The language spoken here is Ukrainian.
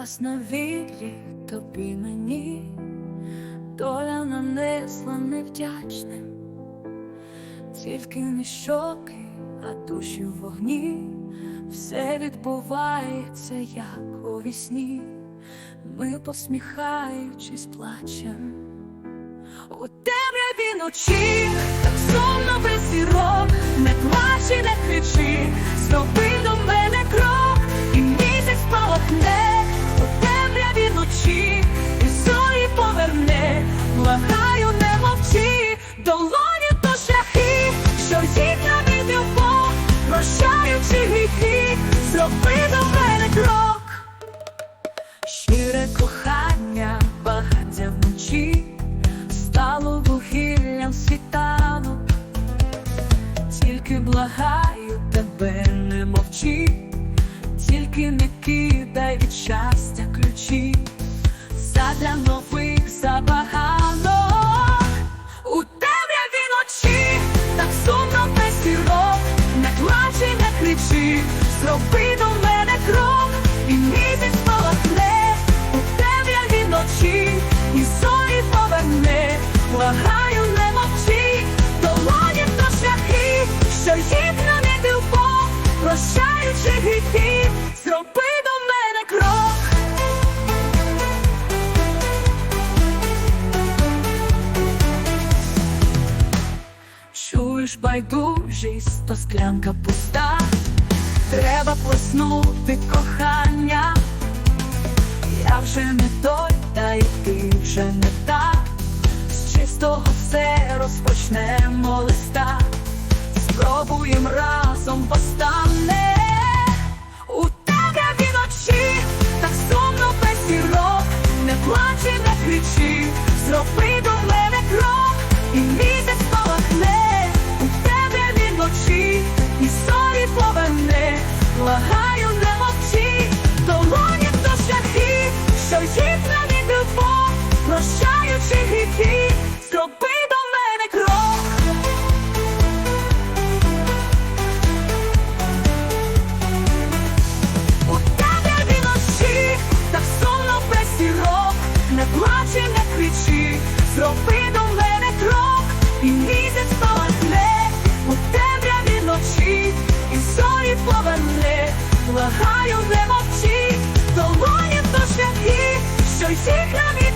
Запас на вірі тобі мені, доля нанесла невдячним, тільки не щоки, а душі в вогні, все відбувається, як у вісні, ми посміхаючись плачем. У темряві ночі, так сумно без зроби до мене крок. Щире кохання, багаття вночі стало вугіллям світанок, тільки благаю тебе, не мовчи, тільки не кидай від щастя ключі, задля нових забаганок. У темряві ночі, так сумно без зірок, не плач не кричи, зроби благаю, не мовчи, долоні то шляхи, що їх нам і любов, прощаючи гріхи, зроби до мене крок. Чуєш байдужість, то склянка пуста, треба плеснути кохання. Я вже не той, та й ти вже не розпочнемо листа, спробуєм разом постане. У темряві ночі, так сумно без зірок, не плач не кричи, зроби до мене крок, і місяць спалахне, у тебе темряві ночі, і зорі поверне, благаю, не мовчи, долоні то шляхи, що їх нам і любов, прощаючи гріхи, благаю, не мовчи, долоні то шляхи, що всіх нам і